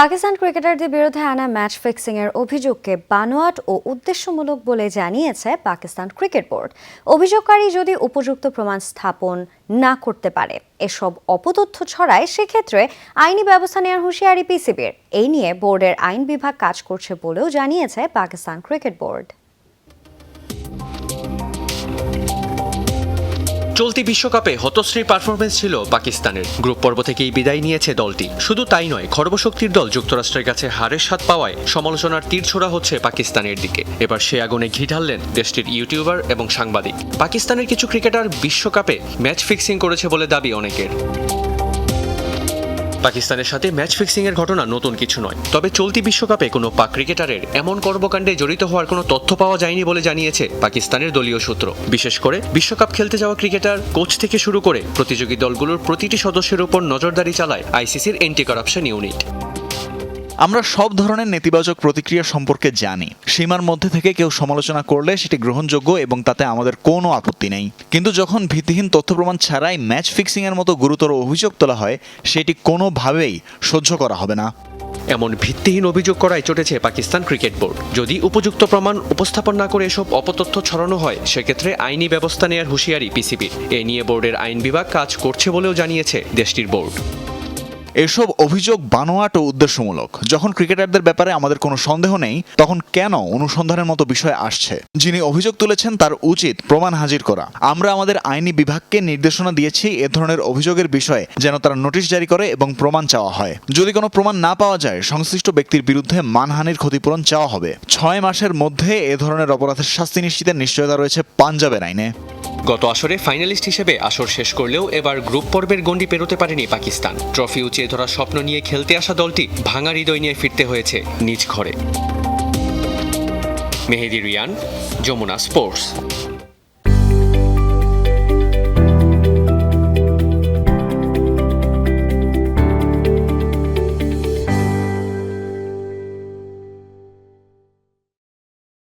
পাকিস্তান ক্রিকেটারদের বিরুদ্ধে আনা ম্যাচ ফিক্সিং এর অভিযোগকে বানোয়াট ও উদ্দেশ্যমূলক বলে জানিয়েছে পাকিস্তান ক্রিকেট বোর্ড। অভিযোগকারী যদি উপযুক্ত প্রমাণ স্থাপন না করতে পারে, এসব অপতথ্য ছড়ায়, সেক্ষেত্রে আইনি ব্যবস্থা নেওয়ার হুঁশিয়ারি পিসিবির। এই নিয়ে বোর্ডের আইন বিভাগ কাজ করছে বলেও জানিয়েছে পাকিস্তান ক্রিকেট বোর্ড। চলতি বিশ্বকাপে হতশ্রী পারফরমেন্স ছিল পাকিস্তানের। গ্রুপ পর্ব থেকেই বিদায় নিয়েছে দলটি। শুধু তাই নয় খর্বশক্তির দল যুক্তরাষ্ট্রের কাছে হারের স্বাদ পাওয়ায় সমালোচনার তীর ছোড়া হচ্ছে পাকিস্তানের দিকে। এবার সে আগুনে ঘি ঢাললেন দেশটির ইউটিউবার এবং সাংবাদিক। পাকিস্তানের কিছু ক্রিকেটার বিশ্বকাপে ম্যাচ ফিক্সিং করেছে বলে দাবি অনেকের। পাকিস্তানের সাথে ম্যাচ ফিক্সিং এর ঘটনা নতুন কিছু নয়। তবে চলতি বিশ্বকাপে কোনো পাক ক্রিকেটারের এমন কর্মকাণ্ডে জড়িত হওয়ার কোনো তথ্য পাওয়া যায়নি বলে জানিয়েছে পাকিস্তানের দলীয় সূত্র। বিশেষ করে বিশ্বকাপ খেলতে যাওয়া ক্রিকেটার, কোচ থেকে শুরু করে প্রতিযোগী দলগুলোর প্রতিটি সদস্যের উপর নজরদারি চালায় আইসিসির এন্টি করাপশন ইউনিট আমরা সব ধরনের নেতিবাচক প্রতিক্রিয়া সম্পর্কে জানি। সীমার মধ্যে থেকে কেউ সমালোচনা করলে সেটি গ্রহণযোগ্য এবং তাতে আমাদের কোনো আপত্তি নেই। কিন্তু যখন ভিত্তিহীন তথ্য প্রমাণ ছাড়াই ম্যাচ ফিক্সিং এর মতো গুরুতর অভিযোগ তোলা হয়, সেটি কোনোভাবেই সহ্য করা হবে না। এমন ভিত্তিহীন অভিযোগ করায় চটেছে পাকিস্তান ক্রিকেট বোর্ড। যদি উপযুক্ত প্রমাণ উপস্থাপন না করে এসব অপতথ্য ছড়ানো হয়, সেক্ষেত্রে আইনি ব্যবস্থা নেওয়ার হুঁশিয়ারি পিসিবির। এ নিয়ে বোর্ডের আইন বিভাগ কাজ করছে বলেও জানিয়েছে দেশটির বোর্ড। এসব অভিযোগ বানোয়াট ও উদ্দেশ্যমূলক। যখন ক্রিকেটারদের ব্যাপারে আমাদের কোনো সন্দেহ নেই, তখন কেন অনুসন্ধানের মতো বিষয় আসছে? যিনি অভিযোগ তুলেছেন, তার উচিত প্রমাণ হাজির করা। আমরা আমাদের আইনি বিভাগকে নির্দেশনা দিয়েছি এ ধরনের অভিযোগের বিষয়ে, যেন তারা নোটিশ জারি করে এবং প্রমাণ চাওয়া হয়। যদি কোনো প্রমাণ না পাওয়া যায়, সংশ্লিষ্ট ব্যক্তির বিরুদ্ধে মানহানির ক্ষতিপূরণ চাওয়া হবে। ছয় মাসের মধ্যে এ ধরনের অপরাধের শাস্তি নিশ্চিতের নিশ্চয়তা রয়েছে পাঞ্জাবের আইনে। গত আসরে ফাইনালিস্ট হিসেবে আসর শেষ করলেও এবার গ্রুপ পর্বের গণ্ডি পেরোতে পারেনি পাকিস্তান। ট্রফি উঁচিয়ে ধরা স্বপ্ন নিয়ে খেলতে আসা দলটি ভাঙা হৃদয় নিয়ে ফিরতে হয়েছে নিজ ঘরে। মেহেদি রিয়ান, যমুনা স্পোর্টস।